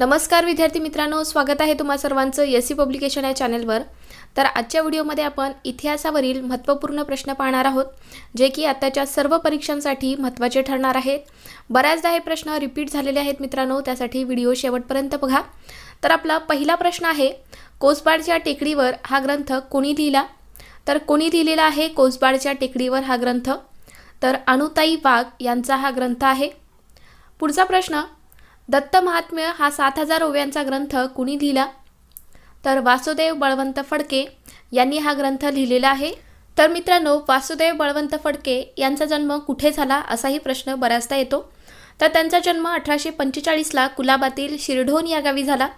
नमस्कार विद्यार्थी मित्रांनो स्वागत आहे तुम्हा सर्वांचं एस सी पब्लिकेशन या चॅनलवर. तर आजच्या व्हिडिओमध्ये आपण इतिहासावरील महत्त्वपूर्ण प्रश्न पाहणार आहोत जे की आत्ताच्या सर्व परीक्षांसाठी महत्त्वाचे ठरणार आहेत. बऱ्याचदा हे प्रश्न रिपीट झालेले आहेत मित्रांनो त्यासाठी व्हिडिओ शेवटपर्यंत बघा. तर आपला पहिला प्रश्न आहे कोसबाडच्या टेकडीवर हा ग्रंथ कोणी लिहिला? तर कोणी लिहिलेला आहे कोसबाडच्या टेकडीवर हा ग्रंथ? तर अनुताई वाघ यांचा हा ग्रंथ आहे. पुढचा प्रश्न दत्त महात्म्य हा सात हजार ओव्यांचा ग्रंथ कुणी लिहिला? तर वासुदेव बळवंत फडके यांनी हा ग्रंथ लिहिलेला आहे. तर मित्रांनो वासुदेव बळवंत फडके यांचा जन्म कुठे झाला असाही प्रश्न बऱ्याचदा येतो. तर त्यांचा जन्म अठराशे पंचेचाळीसला कुलाबातील शिरढोण या गावी झाला.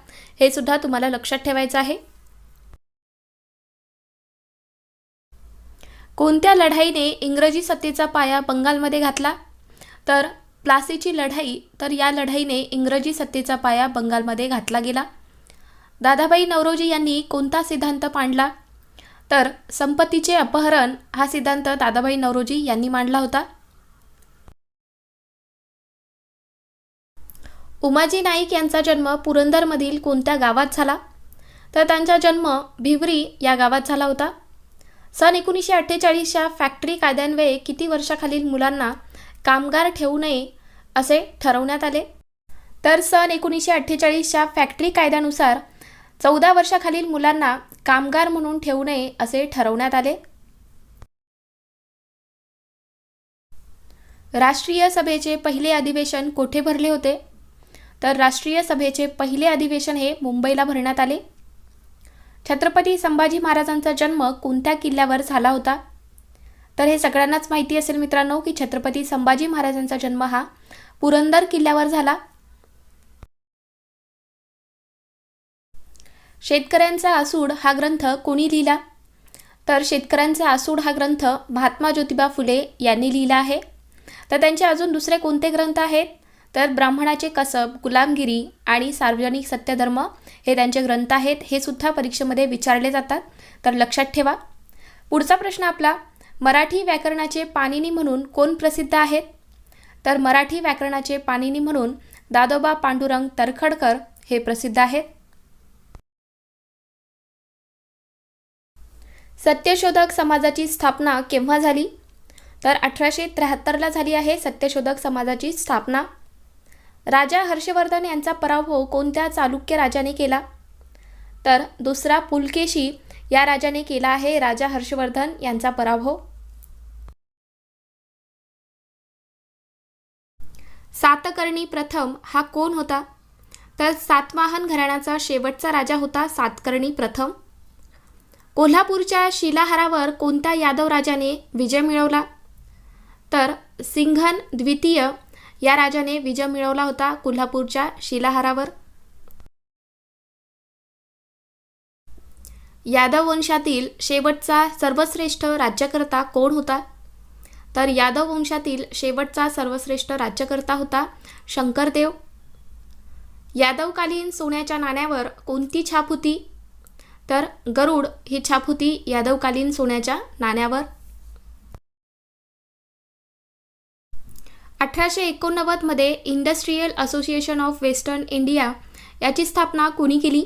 हे सुद्धा तुम्हाला लक्षात ठेवायचं आहे. कोणत्या लढाईने इंग्रजी सत्तेचा पाया बंगालमध्ये घातला? तर प्लासीची लढाई तर या लढाईने इंग्रजी सत्तेचा पाया बंगालमध्ये घातला गेला. दादाबाई नवरोजी यांनी कोणता सिद्धांत मांडला? तर संपत्तीचे अपहरण हा सिद्धांत दादाबाई नवरोजी यांनी मांडला होता. उमाजी नाईक यांचा जन्म पुरंदरमधील कोणत्या गावात झाला? तर त्यांचा जन्म भिवरी या गावात झाला होता. सन एकोणीसशे अठ्ठेचाळीसच्या फॅक्टरी कायद्यान्वये किती वर्षाखालील मुलांना कामगार ठेवू नये असे ठरवण्यात आले. तर सन एकोणीसशे अठ्ठेचाळीसच्या फॅक्टरी कायद्यानुसार चौदा वर्षाखालील मुलांना कामगार म्हणून ठेवू नये असे ठरवण्यात आले. राष्ट्रीय सभेचे पहिले अधिवेशन कोठे भरले होते? तर राष्ट्रीय सभेचे पहिले अधिवेशन हे मुंबईला भरण्यात आले. छत्रपती संभाजी महाराजांचा जन्म कोणत्या किल्ल्यावर झाला होता? तर हे सगळ्यांनाच माहिती असेल मित्रांनो की छत्रपती संभाजी महाराजांचा जन्म हा पुरंदर किल्ल्यावर झाला. शेतकऱ्यांचा आसूड हा ग्रंथ कोणी लिहिला? तर शेतकऱ्यांचा आसूड हा ग्रंथ महात्मा ज्योतिबा फुले यांनी लिहिला आहे. तर त्यांचे अजून दुसरे कोणते ग्रंथ आहेत? तर ब्राह्मणाचे कसब गुलामगिरी आणि सार्वजनिक सत्यधर्म हे त्यांचे ग्रंथ आहेत हे सुद्धा परीक्षेमध्ये विचारले जातात. तर लक्षात ठेवा. पुढचा प्रश्न आपला मराठी व्याकरणाचे पाणिनी म्हणून कोण प्रसिद्ध आहेत? तर मराठी व्याकरणाचे पाणिनी म्हणून दादोबा पांडुरंग तरखडकर हे प्रसिद्ध आहेत. सत्यशोधक समाजाची स्थापना केव्हा झाली? तर अठराशे त्र्याहत्तरला झाली आहे सत्यशोधक समाजाची स्थापना. राजा हर्षवर्धन यांचा पराभव कोणत्या चालुक्य राजाने केला? तर दुसरा पुलकेशी या राजाने केला आहे राजा हर्षवर्धन यांचा पराभव. सातकर्णी प्रथम हा कोण होता? तर सातवाहन घराण्याचा शेवटचा राजा होता सातकर्णी प्रथम. कोल्हापूरच्या शिलाहारावर कोणत्या यादव राजाने विजय मिळवला? तर सिंघन द्वितीय या राजाने विजय मिळवला होता कोल्हापूरच्या शिलाहारावर. यादव वंशातील शेवटचा सर्वश्रेष्ठ राज्यकर्ता कोण होता? तर यादव वंशातील शेवटचा सर्वश्रेष्ठ राज्यकर्ता होता शंकरदेव. यादवकालीन सोन्याच्या नाण्यावर कोणती छाप होती? तर गरुड ही छाप होती यादवकालीन सोन्याच्या नाण्यावर. अठराशे एकोणनव्वदमध्ये industrial association of western India याची स्थापना कुणी केली?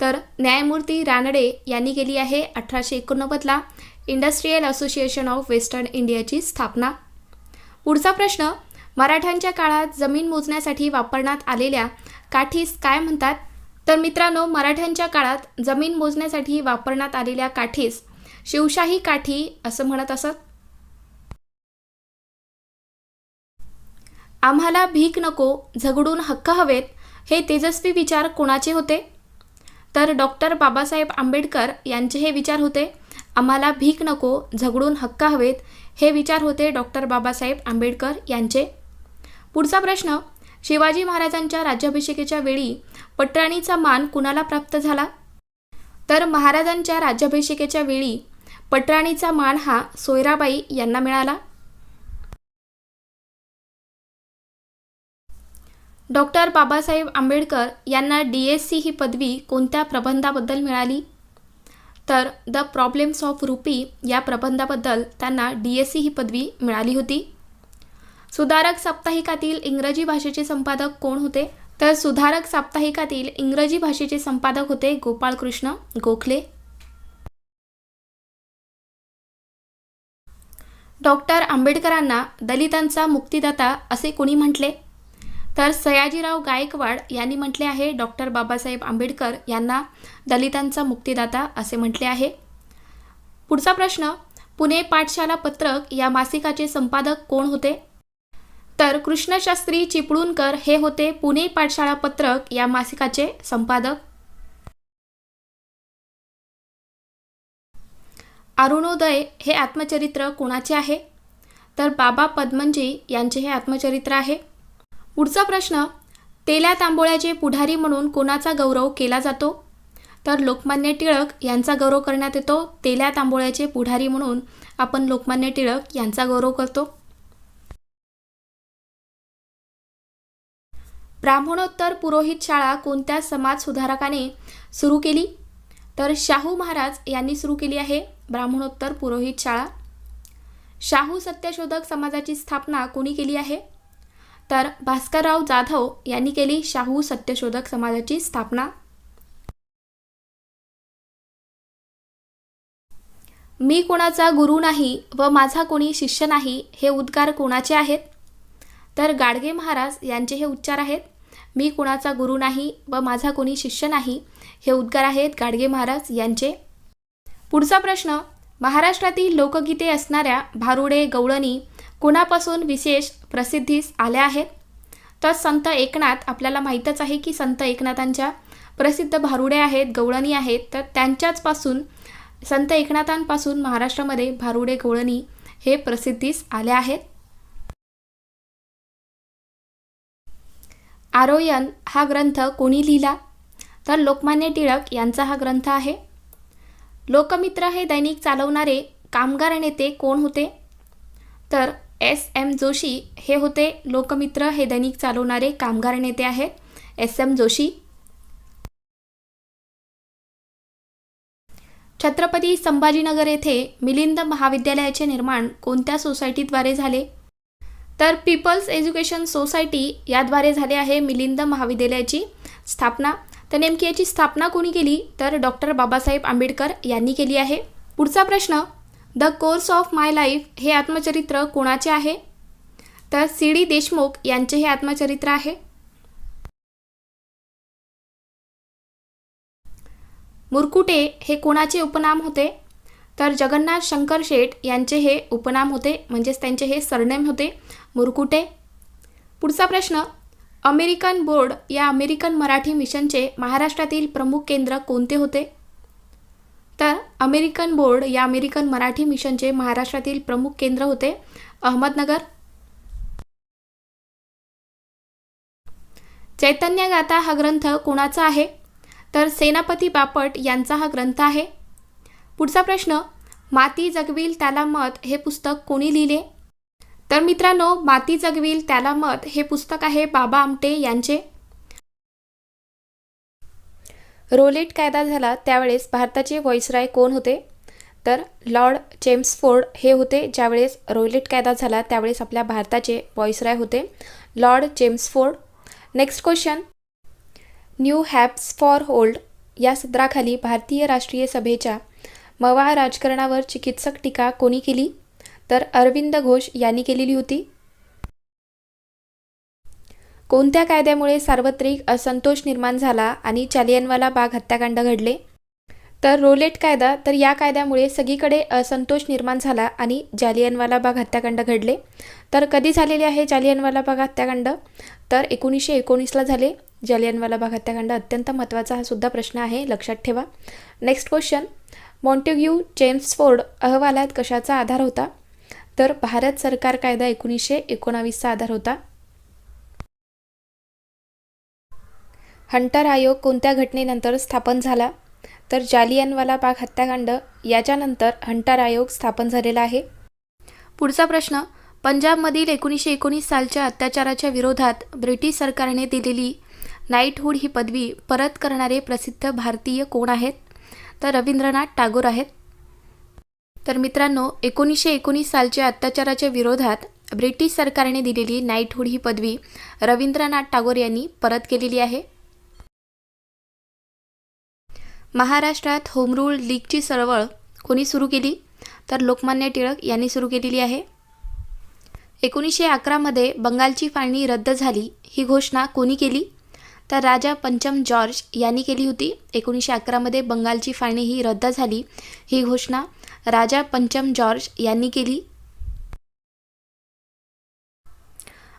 तर न्यायमूर्ती रानडे यांनी केली आहे अठराशे एकोणनव्वदला इंडस्ट्रीयल असोसिएशन ऑफ वेस्टर्न इंडियाची स्थापना. पुढचा प्रश्न मराठ्यांच्या काळात जमीन मोजण्यासाठी वापरण्यात आलेल्या काठीस काय म्हणतात? तर मित्रांनो मराठ्यांच्या काळात जमीन मोजण्यासाठी वापरण्यात आलेल्या काठीस शिवशाही काठी असं म्हणत असत. आम्हाला भीक नको झगडून हक्क हवेत हे तेजस्वी विचार कोणाचे होते? तर डॉक्टर बाबासाहेब आंबेडकर यांचे हे विचार होते. आम्हाला भीक नको झगडून हक्क हवेत हे विचार होते डॉक्टर बाबासाहेब आंबेडकर यांचे. पुढचा प्रश्न शिवाजी महाराजांच्या राज्याभिषेकेच्या वेळी पटराणीचा मान कुणाला प्राप्त झाला? तर महाराजांच्या राज्याभिषेकेच्या वेळी पटराणीचा मान हा सोयराबाई यांना मिळाला. डॉक्टर बाबासाहेब आंबेडकर यांना डी एस सी ही पदवी कोणत्या प्रबंधाबद्दल मिळाली? तर द प्रॉब्लेम्स ऑफ रुपी या प्रबंधाबद्दल त्यांना डी एस सी ही पदवी मिळाली होती. सुधारक साप्ताहिकातील इंग्रजी भाषेचे संपादक कोण होते? तर सुधारक साप्ताहिकातील इंग्रजी भाषेचे संपादक होते गोपाळकृष्ण गोखले. डॉक्टर आंबेडकरांना दलितांचा मुक्तिदाता असे कोणी म्हटले? तर सयाजीराव गायकवाड यांनी म्हटले आहे डॉक्टर बाबासाहेब आंबेडकर यांना दलितांचा मुक्तिदाता असे म्हटले आहे. पुढचा प्रश्न पुणे पाठशाला पत्रक या मासिकाचे संपादक कोण होते? तर कृष्णशास्त्री चिपळूणकर हे होते पुणे पाठशाळा पत्रक या मासिकाचे संपादक. अरुणोदय हे आत्मचरित्र कोणाचे आहे? तर बाबा पद्मनजी यांचे हे आत्मचरित्र आहे. पुढचा प्रश्न तेल्या तांबोळ्याचे पुढारी म्हणून कोणाचा गौरव केला जातो? तर लोकमान्य टिळक यांचा गौरव करण्यात येतो. तेल्या तांबोळ्याचे पुढारी म्हणून आपण लोकमान्य टिळक यांचा गौरव करतो. ब्राह्मणोत्तर पुरोहित शाळा कोणत्या समाज सुधारकाने सुरू केली? तर शाहू महाराज यांनी सुरू केली आहे ब्राह्मणोत्तर पुरोहित शाळा. शाहू सत्यशोधक समाजाची स्थापना कोणी केली आहे? तर भास्करराव जाधव यांनी केली शाहू सत्यशोधक समाजाची स्थापना. मी कोणाचा गुरु नाही व माझा कोणी शिष्य नाही हे उद्गार कोणाचे आहेत? तर गाडगे महाराज यांचे हे उच्चार आहेत. मी कोणाचा गुरु नाही व माझा कोणी शिष्य नाही हे उद्गार आहेत गाडगे महाराज यांचे. पुढचा प्रश्न महाराष्ट्रातील लोकगीते असणाऱ्या भारुडे गवळणी कुणापासून विशेष प्रसिद्धीस आल्या आहेत? तर संत एकनाथ आपल्याला माहीतच आहे की संत एकनाथांच्या प्रसिद्ध भारुडे आहेत गवळणी आहेत. तर त्यांच्याचपासून संत एकनाथांपासून महाराष्ट्रामध्ये भारुडे गवळणी हे प्रसिद्धीस आले आहेत. आरोयन हा ग्रंथ कोणी लिहिला? तर लोकमान्य टिळक यांचा हा ग्रंथ आहे. लोकमित्र हे दैनिक चालवणारे कामगार नेते कोण होते? तर एस एम जोशी हे होते लोकमित्र हे दैनिक चालवणारे कामगार नेते आहेत. S M Joshi. Chhatrapati Sambhajinagar येथे मिलिंद महाविद्यालयाचे निर्माण कोणत्या सोसायटीद्वारे झाले? तर पीपल्स एज्युकेशन सोसायटी याद्वारे झाले आहे मिलिंद महाविद्यालयाची स्थापना. तर नेमकी याची स्थापना कोणी केली? तर डॉक्टर बाबासाहेब आंबेडकर यांनी केली आहे. पुढचा प्रश्न the course of my life हे आत्मचरित्र कोणाचे आहे? तर सी डी देशमुख यांचे हे आत्मचरित्र आहे. मुरकुटे हे कोणाचे उपनाम होते? तर जगन्नाथ शंकर शेठ यांचे हे उपनाम होते म्हणजेच त्यांचे हे सरनेम होते. मुरकुटे. पुढचा प्रश्न. अमेरिकन बोर्ड या अमेरिकन मराठी मिशनचे महाराष्ट्रातील प्रमुख केंद्र कोणते होते? तर अमेरिकन बोर्ड या अमेरिकन मराठी मिशनचे महाराष्ट्रातील प्रमुख केंद्र होते. अहमदनगर. चैतन्य गाथा हा ग्रंथ कोणाचा आहे? तर सेनापती बापट यांचा हा ग्रंथ आहे. पुढचा प्रश्न माती जगवील त्याला मत हे पुस्तक कोणी लिहिले? तर मित्रांनो माती जगवील त्याला मत हे पुस्तक आहे बाबा आमटे यांचे. रोलेट कायदा झाला त्यावेळेस भारताचे व्हॉइसराय कोण होते? तर लॉर्ड चेम्सफोर्ड हे होते ज्यावेळेस रोलेट कायदा झाला त्यावेळेस आपल्या भारताचे व्हॉइसराय होते. Lord Chelmsford next question. New lamps for old या सदराखाली भारतीय राष्ट्रीय सभेच्या मवा राजकारणावर चिकित्सक टीका कोणी केली? तर अरविंद घोष यांनी केलेली होती. कोणत्या कायद्यामुळे सार्वत्रिक असंतोष निर्माण झाला आणि चालियनवाला बाग हत्याकांड घडले? तर रोलेट कायदा तर या कायद्यामुळे सगळीकडे असंतोष निर्माण झाला आणि जालियनवाला बाग हत्याकांड घडले. तर कधी झालेले आहे जालियनवाला बाग हत्याकांड? तर एकोणीसशे एकोणीसला झाले. जालियनवाला बाग हत्याकांड अत्यंत महत्त्वाचा हा सुद्धा प्रश्न आहे लक्षात ठेवा. Next question Montagu Chelmsford अहवालात कशाचा आधार होता? तर भारत सरकार कायदा एकोणीसशे एकोणावीसचा आधार होता. हंटर आयोग कोणत्या घटनेनंतर स्थापन झाला? तर जालियनवाला बाग हत्याकांड याच्यानंतर हंटर आयोग स्थापन झालेला आहे. पुढचा प्रश्न पंजाबमधील एकोणीसशे एकोणीस सालच्या अत्याचाराच्या विरोधात ब्रिटिश सरकारने दिलेली नाईटहूड ही पदवी परत करणारे प्रसिद्ध भारतीय कोण आहेत? तर रवींद्रनाथ टागोर आहेत. तर मित्रांनो एकोणीसशे एकोणीस सालच्या अत्याचाराच्या विरोधात ब्रिटिश सरकारने दिलेली नाईटहूड ही पदवी रवींद्रनाथ टागोर यांनी परत केलेली आहे. महाराष्ट्रात होमरूल लीगची चळवळ कोणी सुरू केली? तर लोकमान्य टिळक यांनी सुरू केलेली आहे. एकोणीसशे अकरामध्ये बंगालची फाळणी रद्द झाली ही घोषणा कोणी केली? तर राजा पंचम जॉर्ज यांनी केली होती. एकोणीसशे अकरामध्ये बंगालची फाळणी ही रद्द झाली ही घोषणा राजा पंचम जॉर्ज यांनी केली.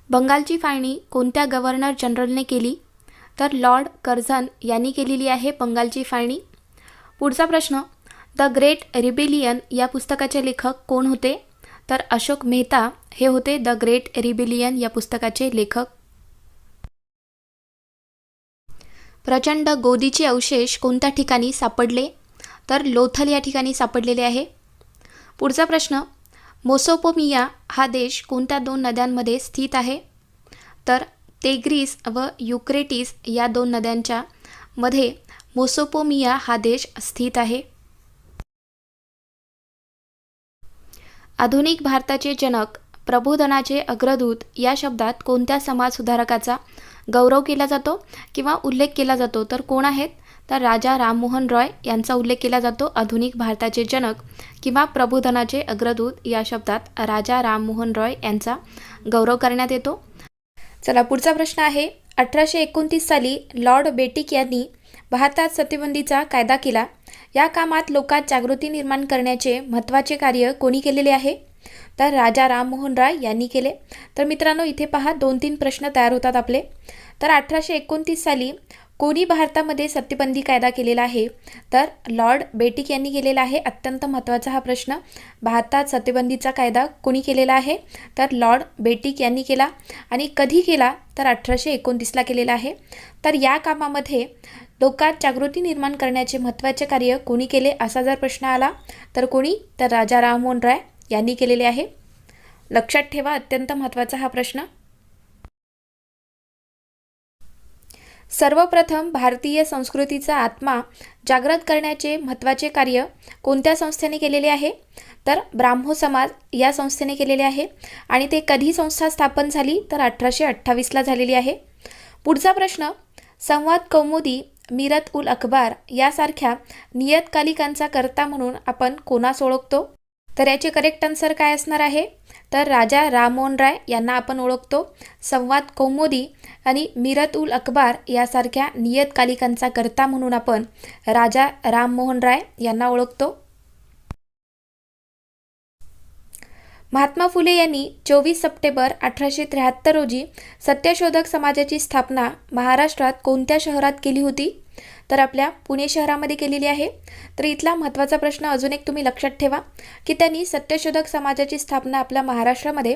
बंगालची फाळणी कोणत्या गव्हर्नर जनरलने केली? तर लॉर्ड कर्झन यांनी केलेली आहे बंगालची फाळणी. पुढचा प्रश्न द ग्रेट रिबेलियन या पुस्तकाचे लेखक कोण होते? तर अशोक मेहता हे होते द ग्रेट रिबेलियन या पुस्तकाचे लेखक. प्रचंड गोदीचे अवशेष कोणत्या ठिकाणी सापडले? तर लोथल या ठिकाणी सापडलेले आहे. पुढचा प्रश्न मोसोपोमिया हा देश कोणत्या दोन नद्यांमध्ये स्थित आहे? तर तेग्रीस व युक्रेटिस या दोन नद्यांच्या मध्ये मोसोपोमिया हा देश स्थित आहे. आधुनिक भारताचे जनक प्रबोधनाचे अग्रदूत या शब्दात कोणत्या समाजसुधारकाचा गौरव केला जातो किंवा उल्लेख केला जातो तर कोण आहेत? तर राजा राममोहन रॉय यांचा उल्लेख केला जातो. आधुनिक भारताचे जनक किंवा प्रबोधनाचे अग्रदूत या शब्दात राजा राममोहन रॉय यांचा गौरव करण्यात येतो. चला पुढचा प्रश्न आहे. अठराशे एकोणतीस साली लॉर्ड बेटिक यांनी भारतात सत्यबंदीचा कायदा केला. या कामात लोकात जागृती निर्माण करण्याचे महत्त्वाचे कार्य कोणी केलेले आहे? तर राजा राममोहन राय यांनी केले. तर मित्रांनो इथे पहा दोन तीन प्रश्न तयार होतात आपले. तर अठराशे एकोणतीस साली कोणी भारतामध्ये सत्यबंदी कायदा केलेला आहे? तर लॉर्ड बेटिक यांनी केलेला आहे. अत्यंत महत्त्वाचा हा प्रश्न. भारतात सत्यबंदीचा कायदा कोणी केलेला आहे? तर लॉर्ड बेटिक यांनी केला. आणि कधी केला? तर अठराशे एकोणतीसला केलेला आहे. तर या कामामध्ये लोकात जागृती निर्माण करण्याचे महत्त्वाचे कार्य कोणी केले असा जर प्रश्न आला तर कोणी? तर राजा राममोहन राय यांनी केलेले आहे. लक्षात ठेवा अत्यंत महत्त्वाचा हा प्रश्न. सर्वप्रथम भारतीय संस्कृतीचा आत्मा जागृत करण्याचे महत्त्वाचे कार्य कोणत्या संस्थेने केलेले आहे? तर ब्राह्मो समाज या संस्थेने केलेले आहे आणि ते कधी संस्था स्थापन झाली? तर अठराशे अठ्ठावीसला झालेली आहे. पुढचा प्रश्न संवाद कौमुदी मिरत उल अखबार यासारख्या नियतकालिकांचा करता म्हणून आपण कोणास ओळखतो? तर याचे करेक्ट आन्सर काय असणार आहे? तर राजा राममोहन राय यांना आपण ओळखतो. संवाद कौमुदी आणि मिरत उल अखबार यासारख्या नियतकालिकांचा करता म्हणून आपण राजा राममोहन राय यांना ओळखतो. महात्मा फुले यांनी चोवीस सप्टेंबर अठराशे त्र्याहत्तर रोजी सत्यशोधक समाजाची स्थापना महाराष्ट्रात कोणत्या शहरात केली होती? तर आपल्या पुणे शहरामध्ये केलेली आहे. तर इथला महत्त्वाचा प्रश्न अजून एक तुम्ही लक्षात ठेवा की त्यांनी सत्यशोधक समाजाची स्थापना आपल्या महाराष्ट्रामध्ये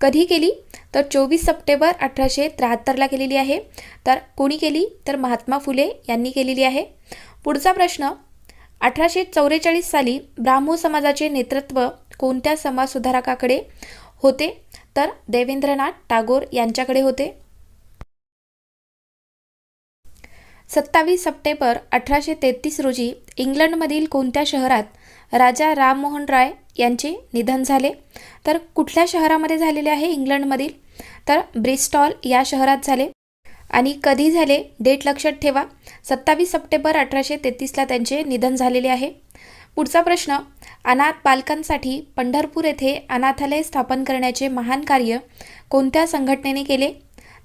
कधी केली? तर चोवीस सप्टेंबर अठराशे त्र्याहत्तरला केलेली आहे. तर कोणी केली? तर महात्मा फुले यांनी केलेली आहे. पुढचा प्रश्न अठराशे चौवेचाळीस साली ब्राह्मो समाजाचे नेतृत्व कोणत्या समाजसुधारकाकडे होते? तर देवेंद्रनाथ टागोर यांच्याकडे होते. सत्तावीस सप्टेंबर अठराशे तेहतीस रोजी इंग्लंडमधील कोणत्या शहरात राजा राममोहन राय यांचे निधन झाले? तर कुठल्या शहरामध्ये झालेले आहे इंग्लंडमधील? तर ब्रिस्टॉल या शहरात झाले. आणि कधी झाले? डेट लक्षात ठेवा. सत्तावीस सप्टेंबर अठराशे तेहतीसला त्यांचे निधन झालेले आहे. पुढचा प्रश्न अनाथ बालकांसाठी पंढरपूर येथे अनाथालय स्थापन करण्याचे महान कार्य कोणत्या संघटनेने केले?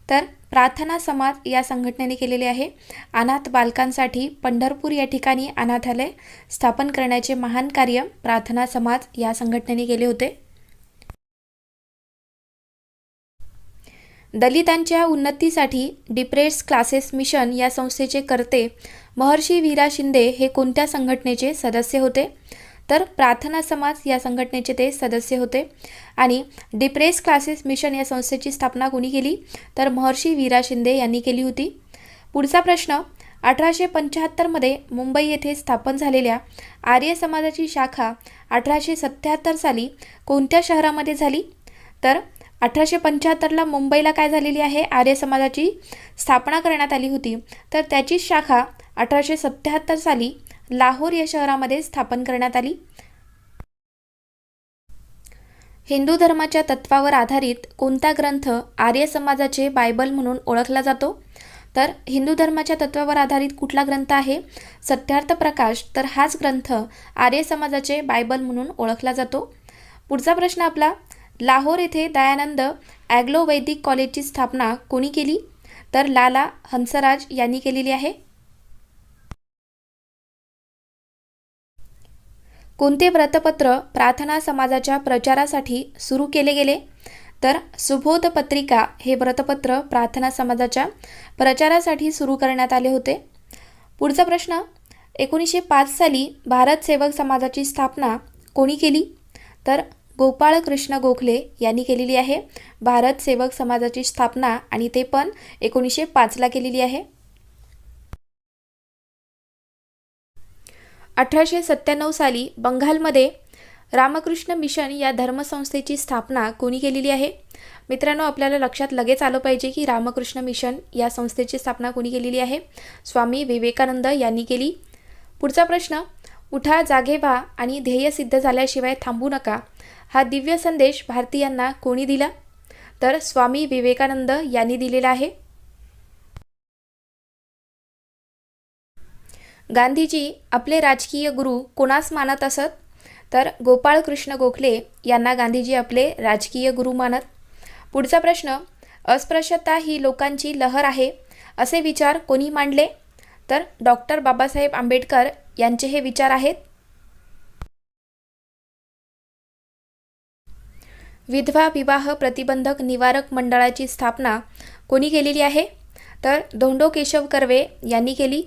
तर प्रार्थना समाज या संघटनेने केलेले आहे. अनाथ बालकांसाठी पंढरपूर या ठिकाणी अनाथालय स्थापन करण्याचे महान कार्य प्रार्थना समाज या संघटनेने केले होते. दलितांच्या उन्नतीसाठी डिप्रेस क्लासेस मिशन या संस्थेचे कर्ते महर्षी वीरा शिंदे हे कोणत्या संघटनेचे सदस्य होते? तर प्रार्थना समाज या संघटनेचे ते सदस्य होते. आणि डिप्रेस क्लासेस मिशन या संस्थेची स्थापना कोणी केली? तर महर्षी वीरा शिंदे यांनी केली होती. पुढचा प्रश्न अठराशे पंच्याहत्तरमध्ये मुंबई येथे स्थापन झालेल्या आर्य समाजाची शाखा अठराशे सत्त्याहत्तर साली कोणत्या शहरामध्ये झाली? तर अठराशे पंच्याहत्तरला मुंबईला काय झालेली आहे? आर्य समाजाची स्थापना करण्यात आली होती. तर त्याची शाखा अठराशे सत्त्याहत्तर साली लाहोर या शहरामध्ये स्थापन करण्यात आली. हिंदू धर्माच्या तत्वावर आधारित कोणता ग्रंथ आर्य समाजाचे बायबल म्हणून ओळखला जातो? तर हिंदू धर्माच्या तत्वावर आधारित कुठला ग्रंथ आहे? सत्यार्थ प्रकाश तर हाच ग्रंथ आर्य समाजाचे बायबल म्हणून ओळखला जातो. पुढचा प्रश्न आपला लाहोर येथे दयानंद ॲग्लो वैदिक कॉलेजची स्थापना कोणी केली? तर लाला हंसराज यांनी केलेली आहे. कोणते व्रतपत्र प्रार्थना समाजाच्या प्रचारासाठी सुरू केले गेले? तर सुबोध पत्रिका हे व्रतपत्र प्रार्थना समाजाच्या प्रचारासाठी सुरू करण्यात आले होते. पुढचा प्रश्न एकोणीसशे पाच साली भारत सेवक समाजाची स्थापना कोणी केली? तर गोपाळकृष्ण गोखले यांनी केलेली आहे. भारत सेवक समाजाची स्थापना आणि ते पण एकोणीसशे पाचला केलेली आहे. अठराशे सत्त्याण्णव साली बंगालमध्ये रामकृष्ण मिशन या धर्मसंस्थेची स्थापना कोणी केलेली आहे? मित्रांनो आपल्याला लक्षात लगेच आलं पाहिजे की रामकृष्ण मिशन या संस्थेची स्थापना कोणी केलेली आहे? स्वामी विवेकानंद यांनी केली. पुढचा प्रश्न उठा जागे व्हा आणि ध्येय सिद्ध झाल्याशिवाय थांबू नका. हा दिव्य संदेश भारतीयांना कोणी दिला? तर स्वामी विवेकानंद यांनी दिलेला आहे. गांधीजी आपले राजकीय गुरु कोणास मानत असत? तर गोपाळकृष्ण गोखले यांना गांधीजी आपले राजकीय गुरु मानत. पुढचा प्रश्न अस्पृश्यता ही लोकांची लहर आहे असे विचार कोणी मांडले? तर डॉक्टर बाबासाहेब आंबेडकर यांचे हे विचार आहेत. विधवा विवाह प्रतिबंधक निवारक मंडळाची स्थापना कोणी केलेली आहे? तर धोंडो केशव कर्वे यांनी केली.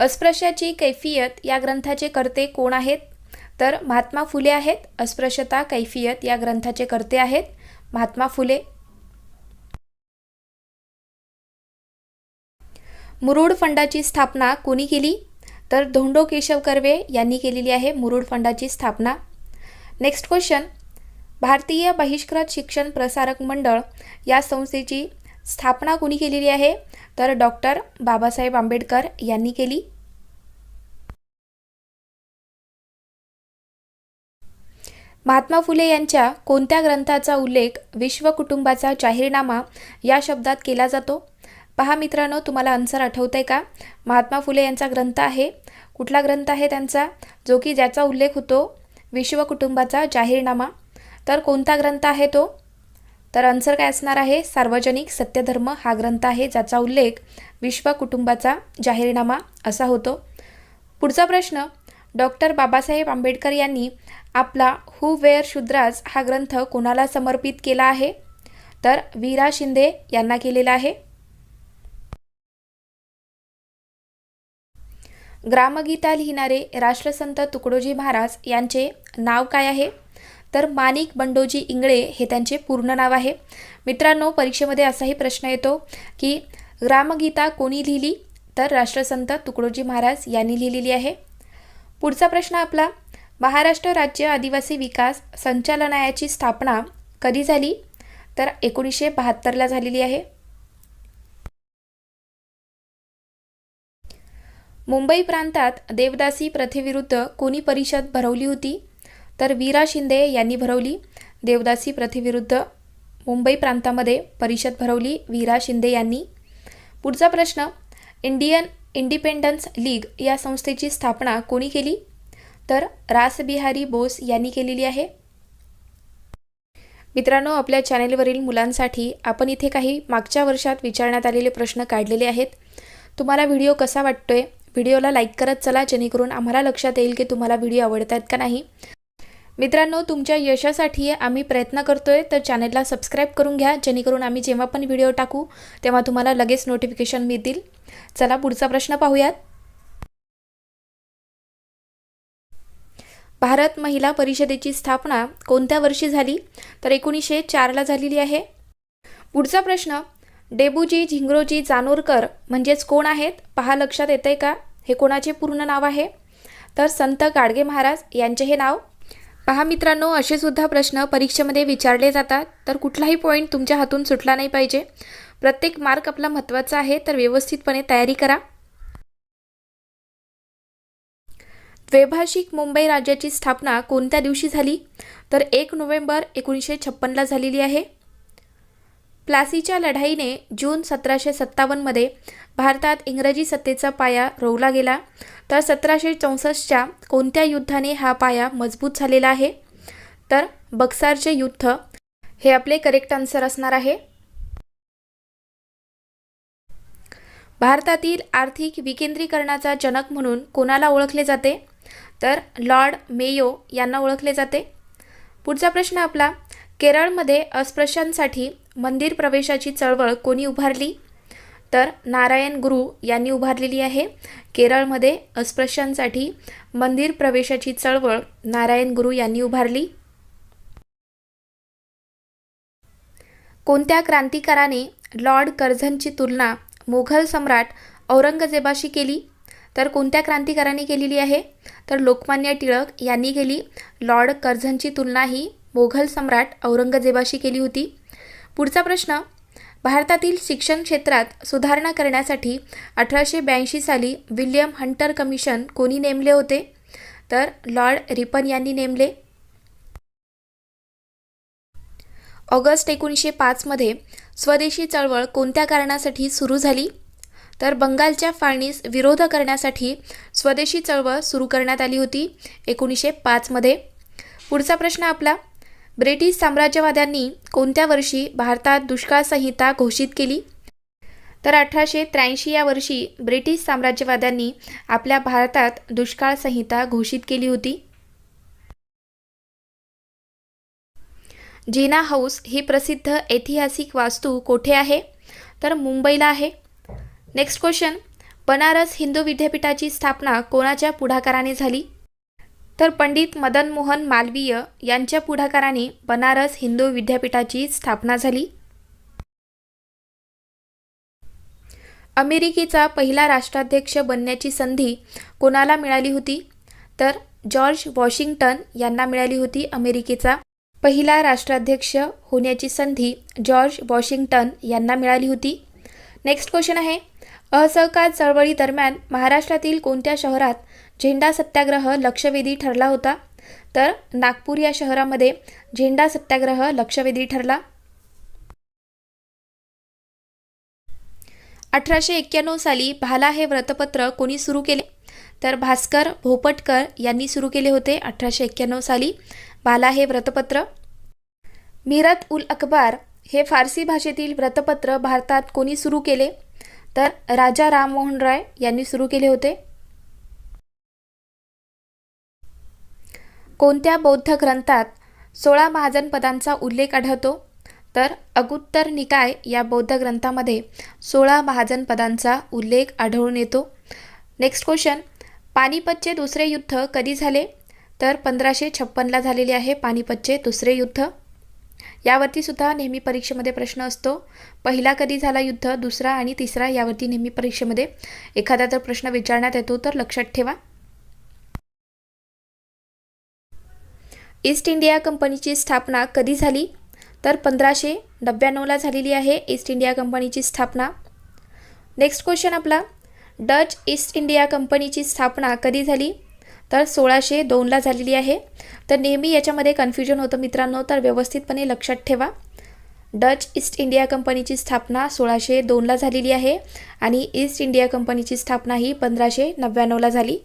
अस्पृश्याची कैफियत या ग्रंथाचे कर्ते कोण आहेत? तर महात्मा फुले आहेत. अस्पृश्यता कैफियत या ग्रंथाचे कर्ते आहेत. महात्मा फुले. मुरुड फंडाची स्थापना कोणी केली? तर धोंडो केशव कर्वे यांनी केलेली आहे मुरुड फंडाची स्थापना. Next question. भारतीय बहिष्कृत शिक्षण प्रसारक मंडळ या संस्थेची स्थापना कोणी केलेली आहे? तर डॉक्टर बाबासाहेब आंबेडकर यांनी केली. महात्मा फुले यांच्या कोणत्या ग्रंथाचा उल्लेख विश्व कुटुंबाचा जाहीरनामा या शब्दात केला जातो? पहा मित्रांनो तुम्हाला आन्सर आठवतं आहे का? महात्मा फुले यांचा ग्रंथ आहे. कुठला ग्रंथ आहे त्यांचा? जो की ज्याचा उल्लेख होतो विश्व कुटुंबाचा जाहीरनामा. तर कोणता ग्रंथ आहे तो? तर आन्सर काय असणार आहे? सार्वजनिक सत्यधर्म हा ग्रंथ आहे ज्याचा उल्लेख विश्व कुटुंबाचा जाहीरनामा असा होतो. पुढचा प्रश्न डॉक्टर बाबासाहेब आंबेडकर यांनी आपला हु वेअर शुद्राज हा ग्रंथ कोणाला समर्पित केला आहे? तर वीरा शिंदे यांना केलेला आहे. ग्रामगीता लिहिणारे राष्ट्रसंत तुकडोजी महाराज यांचे नाव काय आहे? तर माणिक बंडोजी इंगळे हे त्यांचे पूर्ण नाव आहे. मित्रांनो परीक्षेमध्ये असाही प्रश्न येतो की ग्रामगीता कोणी लिहिली? तर राष्ट्रसंत तुकडोजी महाराज यांनी लिहिलेली आहे. पुढचा प्रश्न आपला महाराष्ट्र राज्य आदिवासी विकास संचालनायाची स्थापना कधी झाली? तर एकोणीसशे बहात्तरला झालेली आहे. मुंबई प्रांतात देवदासी प्रथेविरुद्ध कोणी परिषद भरवली होती? तर वीरा शिंदे यांनी भरवली. देवदासी प्रथेविरुद्ध मुंबई प्रांतामध्ये परिषद भरवली वीरा शिंदे यांनी. पुढचा प्रश्न इंडियन इंडिपेंडन्स लीग या संस्थेची स्थापना कोणी केली? तर रासबिहारी बोस यांनी केलेली आहे. मित्रांनो आपल्या चॅनेलवरील मुलांसाठी आपण इथे काही मागच्या वर्षात विचारण्यात आलेले प्रश्न काढलेले आहेत. तुम्हाला व्हिडिओ कसा वाटतोय? व्हिडिओला लाईक करत चला जेणेकरून आम्हाला लक्षात येईल की तुम्हाला व्हिडिओ आवडत आहेत का नाही. मित्रांनो तुमच्या यशासाठी आम्ही प्रयत्न करतोय तर चॅनलला सबस्क्राईब करून घ्या जेणेकरून आम्ही जेव्हा पण व्हिडिओ टाकू तेव्हा तुम्हाला लगेच नोटिफिकेशन मिळतील. चला पुढचा प्रश्न पाहूयात. भारत महिला परिषदेची स्थापना कोणत्या वर्षी झाली? तर एकोणीसशे चारला झालेली आहे. पुढचा प्रश्न डेबूजी झिंगरोजी जानोरकर म्हणजेच कोण आहेत? पहा लक्षात येतंय का? हे कोणाचे पूर्ण नाव आहे? तर संत गाडगे महाराज यांचे हे नाव. पहा मित्रांनो असे सुद्धा प्रश्न परीक्षेमध्ये विचारले जातात. तर कुठलाही पॉईंट तुमच्या हातून सुटला नाही पाहिजे. प्रत्येक मार्क आपला महत्त्वाचा आहे तर व्यवस्थितपणे तयारी करा. द्वैभाषिक मुंबई राज्याची स्थापना कोणत्या दिवशी झाली? तर एक नोव्हेंबर एकोणीसशे छप्पनला झालेली आहे. प्लासीच्या लढाईने जून सतराशे सत्तावन्नमध्ये भारतात इंग्रजी सत्तेचा पाया रोवला गेला. तर सतराशे चौसष्टच्या कोणत्या युद्धाने हा पाया मजबूत झालेला आहे? तर बक्सारचे युद्ध हे आपले करेक्ट आन्सर असणार आहे. भारतातील आर्थिक विकेंद्रीकरणाचा जनक म्हणून कोणाला ओळखले जाते? तर लॉर्ड मेयो यांना ओळखले जाते. पुढचा प्रश्न आपला केरळमध्ये अस्पृश्यांसाठी मंदिर प्रवेशाची चळवळ कोणी उभारली? तर नारायण गुरु यांनी उभारलेली आहे. केरळमध्ये अस्पृश्यांसाठी मंदिर प्रवेशाची चळवळ नारायण गुरु यांनी उभारली. कोणत्या क्रांतिकाराने लॉर्ड कर्झनची तुलना मोघल सम्राट औरंगजेबाशी केली? तर कोणत्या क्रांतिकारांनी केलेली आहे? तर लोकमान्य टिळक यांनी केली. लॉर्ड कर्झनची तुलना ही मोघल सम्राट औरंगजेबाशी केली होती. पुढचा प्रश्न भारतातील शिक्षण क्षेत्रात सुधारणा करण्यासाठी अठराशे ब्याऐंशी साली विल्यम हंटर कमिशन कोणी नेमले होते? तर लॉर्ड रिपन यांनी नेमले. ऑगस्ट एकोणीसशे पाचमध्ये स्वदेशी चळवळ कोणत्या कारणासाठी सुरू झाली? तर बंगालच्या फाळणीस विरोध करण्यासाठी स्वदेशी चळवळ सुरू करण्यात आली होती एकोणीसशे पाचमध्ये पुढचा प्रश्न आपला ब्रिटिश साम्राज्यवाद्यांनी कोणत्या वर्षी भारतात दुष्काळ संहिता घोषित केली? तर अठराशे त्र्याऐंशी या वर्षी ब्रिटिश साम्राज्यवाद्यांनी आपल्या भारतात दुष्काळ संहिता घोषित केली होती. जीना हाऊस ही प्रसिद्ध ऐतिहासिक वास्तू कोठे आहे? तर मुंबईला आहे. नेक्स्ट क्वेश्चन बनारस हिंदू विद्यापीठाची स्थापना कोणाच्या पुढाकाराने झाली? तर पंडित मदन मोहन मालवीय यांच्या पुढाकाराने बनारस हिंदू विद्यापीठाची स्थापना झाली. अमेरिकेचा पहिला राष्ट्राध्यक्ष बनण्याची संधी कोणाला मिळाली होती? तर जॉर्ज वॉशिंग्टन यांना मिळाली होती अमेरिकेचा. पहिला राष्ट्राध्यक्ष होण्याची संधी जॉर्ज वॉशिंग्टन यांना मिळाली होती. नेक्स्ट क्वेश्चन आहे. असहकार चळवळी दरम्यान महाराष्ट्रातील कोणत्या शहरात झेंडा सत्याग्रह लक्षवेधी ठरला होता? तर नागपूर या शहरामध्ये झेंडा सत्याग्रह लक्षवेधी ठरला. अठराशे एक्क्याण्णव साली भाला हे व्रतपत्र कोणी सुरू केले? तर भास्कर भोपटकर यांनी सुरू केले होते अठराशे एक्क्याण्णव साली भाला हे व्रतपत्र मिरत उल अकबार हे फारसी भाषेतील व्रतपत्र भारतात कोणी सुरू केले? तर राजा राममोहन राय यांनी सुरू केले होते. कोणत्या बौद्ध ग्रंथात सोळा महाजनपदांचा उल्लेख आढळतो? तर अगुत्तर निकाय या बौद्ध ग्रंथामध्ये सोळा महाजनपदांचा उल्लेख आढळून येतो. नेक्स्ट क्वेश्चन पानिपतचे दुसरे युद्ध कधी झाले? तर पंधराशे छप्पनला झालेले आहे पानिपतचे दुसरे युद्ध. यावरती सुद्धा नेहमी परीक्षेमध्ये प्रश्न असतो. पहिला कधी झाला युद्ध दुसरा आणि तिसरा यावरती नेहमी परीक्षेमध्ये? एखादा तर प्रश्न विचारण्यात येतो तर लक्षात ठेवा. ईस्ट इंडिया कंपनीची स्थापना कधी झाली? तर पंधराशे नव्याण्णवला झालेली आहे ईस्ट इंडिया कंपनीची स्थापना. नेक्स्ट क्वेश्चन आपला. डच ईस्ट इंडिया कंपनीची स्थापना कधी झाली? तर सोळाशे दोनला झालेली आहे. तर नेहमी याच्यामध्ये कन्फ्युजन होतं मित्रांनो तर व्यवस्थितपणे लक्षात ठेवा. डच ईस्ट इंडिया कंपनीची स्थापना सोळाशे दोनला झालेली आहे आणि ईस्ट इंडिया कंपनीची स्थापना ही पंधराशे नव्याण्णवला झाली.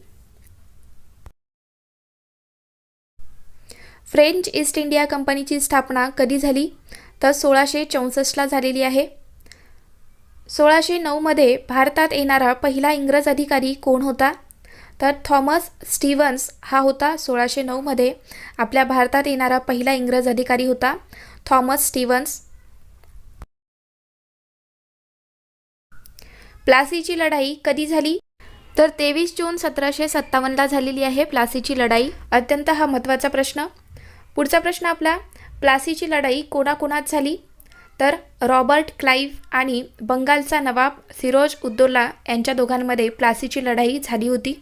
फ्रेंच ईस्ट इंडिया कंपनीची स्थापना कधी झाली? तर सोळाशे चौसष्टला झालेली आहे. सोळाशे नऊमध्ये भारतात येणारा पहिला इंग्रज अधिकारी कोण होता? तर थॉमस स्टीव्हन्स हा होता सोळाशे नऊमध्ये आपल्या भारतात येणारा पहिला इंग्रज अधिकारी होता. Thomas Stevens. प्लासीची लढाई कधी झाली? तर तेवीस जून सतराशे सत्तावन्नला झालेली आहे प्लासीची लढाई. अत्यंत हा महत्त्वाचा प्रश्न. पुढचा प्रश्न आपला प्लासीची लढाई कोणाकोणात झाली? तर रॉबर्ट क्लाईव्ह आणि बंगालचा नवाब सिरोज उद्दोला यांच्या दोघांमध्ये प्लासीची लढाई झाली होती.